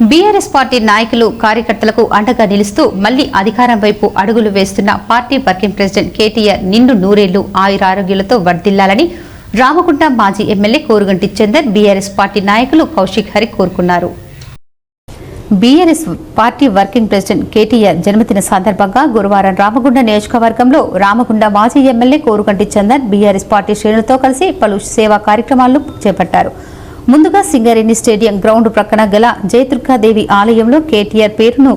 BRS party నాయకులు కార్యకర్తలకు అండగా నిలుస్తూ మళ్ళీ అధికారం వైపు అడుగులు వేస్తున్న పార్టీ వర్కింగ్ ప్రెసిడెంట్ కేటీఆర్ నిండు నూరేళ్ళు ఆయురారోగ్యాలతో వర్ధిల్లాలని రామగుండ మాజీ MLA Koruganti Chander BRS party నాయకులు కౌశిక్ హరి కోరుకున్నారు. BRS party working president KTR జన్మదిన సందర్భంగా గురువారం రామగుండ నియోజకవర్గంలో రామగుండ మాజీ MLA Koruganti Chander BRS party శ్రేణులతో కలిసి పలు సేవా కార్యక్రమాలను చేపట్టారు. ముందుగా సింగరేణి స్టేడియం గ్రౌండ్ ప్రక్కన గల జయదుర్గాదేవి ఆలయంలో కేటీఆర్ పేరును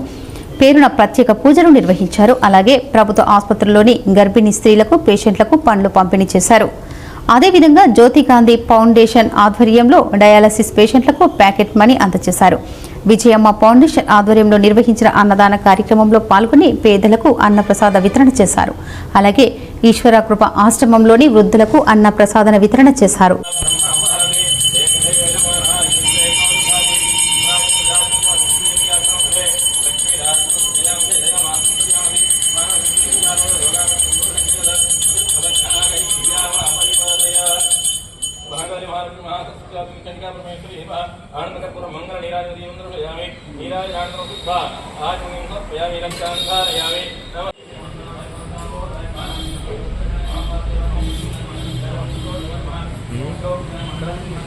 పేరున ప్రత్యేక పూజలు నిర్వహించారు. అలాగే ప్రభుత్వ ఆసుపత్రిలోని గర్భిణీ స్త్రీలకు పేషెంట్లకు పండ్లు పంపిణీ చేశారు. అదేవిధంగా జ్యోతి గాంధీ ఫౌండేషన్ ఆధ్వర్యంలో డయాలసిస్ పేషెంట్లకు ప్యాకెట్ మనీ అందజేశారు. విజయమ్మ ఫౌండేషన్ ఆధ్వర్యంలో నిర్వహించిన అన్నదాన కార్యక్రమంలో పాల్గొని పేదలకు అన్నప్రసాద వితరణ చేశారు. అలాగే ఈశ్వర కృప ఆశ్రమంలోని వృద్ధులకు అన్నప్రసాదన వితరణ చేశారు. नदीम द्रपयामि नीराजाग्रशुद्धा आचमनीं समर्पयामि रक्तां धारयामि नमः Mm-hmm.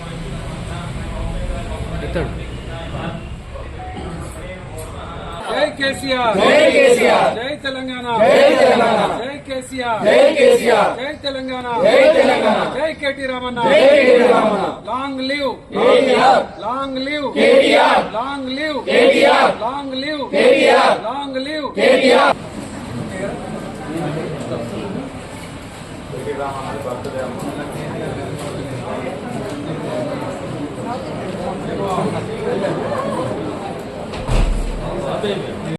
జై కేసీఆర్ జై కేసీఆర్ జై తెలంగాణ జై తెలంగాణ జై కేసీఆర్ జై కేసీఆర్ జై తెలంగాణ జై తెలంగాణ జై కేటీ రామన్న జై KT Ramanna long live KTR long live KTR long live KTR long live KTR long live KTR payment.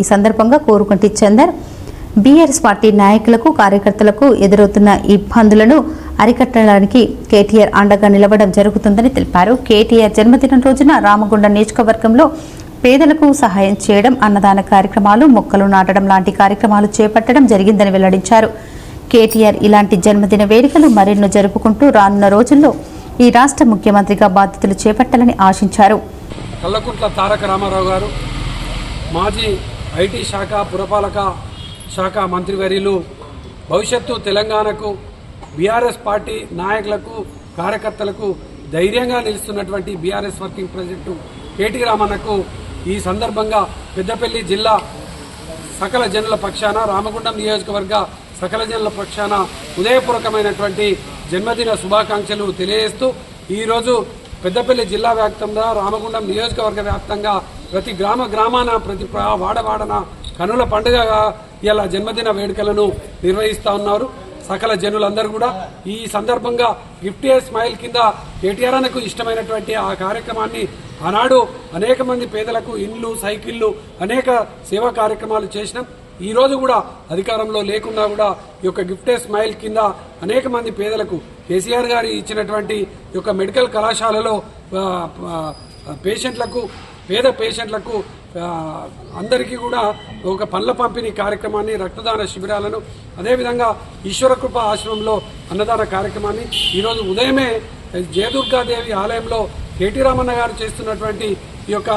ఈ సందర్భంగా కోరుకుంటి చందర్ బీఆర్ఎస్ పార్టీ నాయకులకు కార్యకర్తలకు ఎదురవుతున్న ఇబ్బందులను అరికట్టడానికి కేటీఆర్ అండగా నిలవడం జరుగుతుందని తెలిపారు. కేటీఆర్ జన్మదినం రోజున రామగుండ నియోజకవర్గంలో పేదలకు సహాయం చేయడం అన్నదాన కార్యక్రమాలు మొక్కలు నాటడం లాంటి కార్యక్రమాలు చేపట్టడం జరిగిందని వెల్లడించారు. కేటీఆర్ ఇలాంటి జన్మదిన వేడుకలు మరెన్నో జరుపుకుంటూ రానున్న రోజుల్లో ఈ రాష్ట్ర ముఖ్యమంత్రిగా బాధ్యతలు చేపట్టాలని ఆశించారు. కల్లకుంట్ల తారక రామారావు గారు మాజీ ఐటీ శాఖ పురపాలక శాఖ మంత్రివర్యులు భవిష్యత్తు తెలంగాణకు బీఆర్ఎస్ పార్టీ నాయకులకు కార్యకర్తలకు ధైర్యంగా నిలుస్తున్నటువంటి బీఆర్ఎస్ వర్కింగ్ ప్రెసిడెంట్ కేటీ రామన్నకు ఈ సందర్భంగా పెద్దపల్లి జిల్లా సకల జనుల పక్షాన రామగుండం నియోజకవర్గ సకల జనుల పక్షాన ఉదయపూర్వకమైనటువంటి జన్మదిన శుభాకాంక్షలు తెలియజేస్తూ ఈరోజు పెద్దపల్లి జిల్లా వ్యాప్తంగా రామగుండం నియోజకవర్గ వ్యాప్తంగా ప్రతి గ్రామ గ్రామాన ప్రతి వాడవాడన కనుల పండుగగా ఇలా జన్మదిన వేడుకలను నిర్వహిస్తూ ఉన్నారు. సకల జనులందరూ కూడా ఈ సందర్భంగా గిఫ్ట్ ఏ స్మైల్ కింద కేటీఆర్ అన్నకు ఇష్టమైనటువంటి ఆ కార్యక్రమాన్ని ఆనాడు అనేక మంది పేదలకు ఇండ్లు సైకిళ్ళు అనేక సేవా కార్యక్రమాలు చేసినాం. ఈ రోజు కూడా అధికారంలో లేకుండా కూడా ఈ యొక్క గిఫ్ట్ ఏ స్మైల్ కింద అనేక మంది పేదలకు కేసీఆర్ గారి ఇచ్చినటువంటి ఈ యొక్క మెడికల్ కళాశాలలో పేషెంట్లకు పేద పేషెంట్లకు అందరికీ కూడా ఒక పండ్ల పంపిణీ కార్యక్రమాన్ని రక్తదాన శిబిరాలను అదేవిధంగా ఈశ్వరకృప ఆశ్రమంలో అన్నదాన కార్యక్రమాన్ని ఈరోజు ఉదయమే జయదుర్గాదేవి ఆలయంలో కేటీ రామన్న గారు చేస్తున్నటువంటి ఈ యొక్క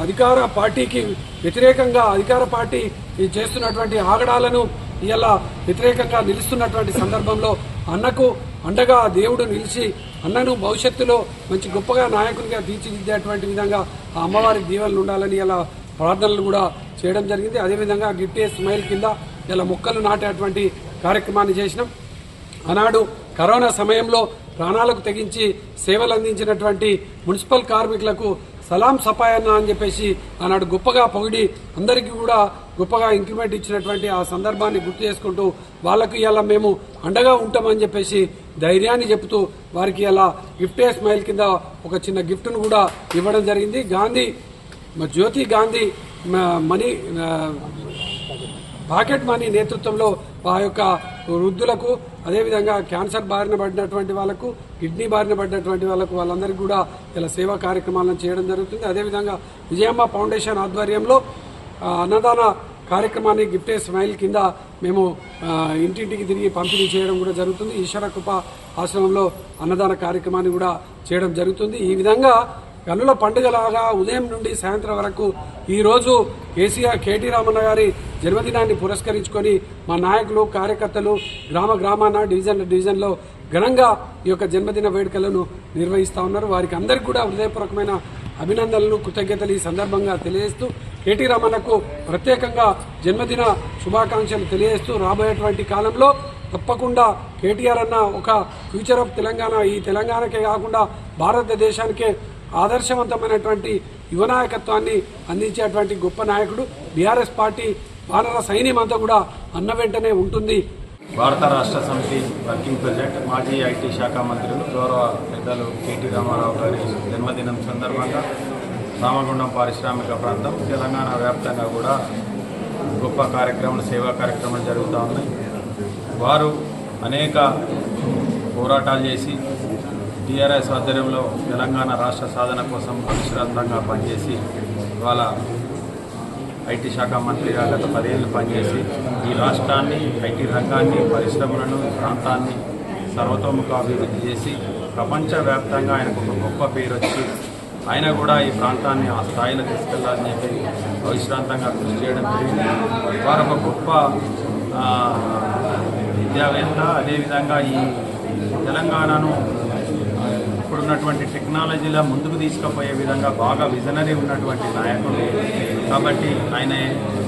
అధికార పార్టీకి వ్యతిరేకంగా అధికార పార్టీ చేస్తున్నటువంటి ఆగడాలను ఇలా వ్యతిరేకంగా నిలుస్తున్నటువంటి సందర్భంలో అన్నకు అండగా దేవుడు నిలిచి అన్నను భవిష్యత్తులో మంచి గొప్పగా నాయకునిగా తీర్చిదిద్దేటువంటి విధంగా ఆ అమ్మవారి దీవెనలు ఉండాలని ఇలా ప్రార్థనలు కూడా చేయడం జరిగింది. అదేవిధంగా గిఫ్ట్ స్మైల్ కింద ఇలా మొక్కలు నాటేటువంటి కార్యక్రమాన్ని చేసినాం. ఆనాడు కరోనా సమయంలో ప్రాణాలకు తెగించి సేవలు అందించినటువంటి మున్సిపల్ కార్మికులకు సలాం సపాయన్న అని చెప్పేసి ఆనాడు గొప్పగా పొగిడి అందరికీ కూడా గొప్పగా ఇంక్రిమెంట్ ఇచ్చినటువంటి ఆ సందర్భాన్ని గుర్తు చేసుకుంటూ వాళ్ళకు ఇలా మేము అండగా ఉంటామని చెప్పేసి ధైర్యాన్ని చెబుతూ వారికి ఇలా గిఫ్టే స్మైల్ కింద ఒక చిన్న గిఫ్ట్ను కూడా ఇవ్వడం జరిగింది. Gandhi Jyothi Gandhi money packet money నేతృత్వంలో ఆ యొక్క వృద్ధులకు అదేవిధంగా క్యాన్సర్ బారిన పడినటువంటి వాళ్ళకు కిడ్నీ బారిన పడినటువంటి వాళ్ళకు వాళ్ళందరికీ కూడా ఇలా సేవా కార్యక్రమాలను చేయడం జరుగుతుంది. అదేవిధంగా విజయమ్మ ఫౌండేషన్ ఆధ్వర్యంలో అన్నదాన కార్యక్రమాన్ని గిఫ్టే స్మైల్ కింద మేము ఇంటింటికి తిరిగి పంపిణీ చేయడం కూడా జరుగుతుంది. ఈశ్వర కృప ఆశ్రమంలో అన్నదాన కార్యక్రమాన్ని కూడా చేయడం జరుగుతుంది. ఈ విధంగా కన్నుల పండుగలాగా ఉదయం నుండి సాయంత్రం వరకు ఈరోజు కేసీఆర్ కేటీ రామన్న గారి జన్మదినాన్ని పురస్కరించుకొని మా నాయకులు కార్యకర్తలు గ్రామ గ్రామాన డివిజన్ డివిజన్లో ఘనంగా ఈ యొక్క జన్మదిన వేడుకలను నిర్వహిస్తూ ఉన్నారు. వారికి అందరికీ కూడా హృదయపూర్వకమైన అభినందనలు కృతజ్ఞతలు ఈ సందర్భంగా తెలియజేస్తూ కేటీ రమణకు ప్రత్యేకంగా జన్మదిన శుభాకాంక్షలు తెలియజేస్తూ రాబోయేటువంటి కాలంలో తప్పకుండా కేటీఆర్ అన్న ఒక ఫ్యూచర్ ఆఫ్ తెలంగాణ ఈ తెలంగాణకే కాకుండా భారతదేశానికే ఆదర్శవంతమైనటువంటి యువ నాయకత్వాన్ని అందించేటువంటి గొప్ప నాయకుడు బీఆర్ఎస్ పార్టీ భారత సైన్యం అంతా కూడా అన్న వెంటనే ఉంటుంది. భారత రాష్ట్ర సమితి వర్కింగ్ ప్రెసిడెంట్ మాజీ ఐటీ శాఖ మంత్రులు గౌరవ పెద్దలు కేటీ రామారావు గారి జన్మదినం సందర్భంగా రామగుండం పారిశ్రామిక ప్రాంతం తెలంగాణ వ్యాప్తంగా కూడా గొప్ప కార్యక్రమాలు సేవా కార్యక్రమాలు జరుగుతూ ఉన్నాయి. వారు అనేక పోరాటాలు చేసి టీఆర్ఎస్ ఆధ్వర్యంలో తెలంగాణ రాష్ట్ర సాధన కోసం అవిశ్రాంతంగా పనిచేసి వాళ్ళ ఐటీ శాఖ మంత్రిగా గత పదేళ్ళు పనిచేసి ఈ రాష్ట్రాన్ని ఐటీ రంగాన్ని పరిశ్రమలను ఈ ప్రాంతాన్ని సర్వతోముఖ అభివృద్ధి చేసి ప్రపంచవ్యాప్తంగా ఆయనకు ఒక గొప్ప పేరు వచ్చి ఆయన కూడా ఈ ప్రాంతాన్ని ఆ స్థాయిలో తీసుకెళ్ళాలని చెప్పి అవిశ్రాంతంగా కృషి చేయడం జరిగింది. వారు ఒక గొప్ప విద్యావేత్త. అదేవిధంగా ఈ తెలంగాణను ఇప్పుడున్నటువంటి టెక్నాలజీలో ముందుకు తీసుకుపోయే విధంగా బాగా విజనరీ ఉన్నటువంటి నాయకుడు కాబట్టి ఆయన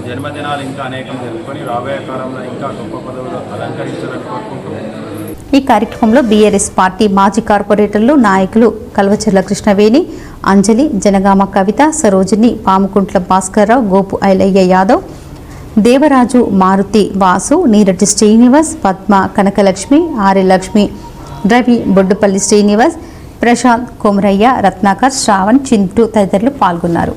జన్మదినాలు ఇంకా అనేకం జరుపుకొని రాబోయే కాలంలో ఇంకా గొప్ప పదవులు అలంకరించాలని కోరుకుంటూ ఈ కార్యక్రమంలో బీఆర్ఎస్ పార్టీ మాజీ కార్పొరేటర్లు నాయకులు కల్వచర్ల కృష్ణవేణి అంజలి జనగామ కవిత సరోజిని పాముకుంట్ల భాస్కర్రావు గోపు ఐలయ్య యాదవ్ దేవరాజు మారుతి వాసు నీరటి శ్రీనివాస్ పద్మ కనకలక్ష్మి ఆర్య లక్ష్మి రవి బొడ్డుపల్లి శ్రీనివాస్ ప్రశాంత్ కొమరయ్య రత్నాకర్ శ్రావణ్ చింటూ తదితరులు పాల్గొన్నారు.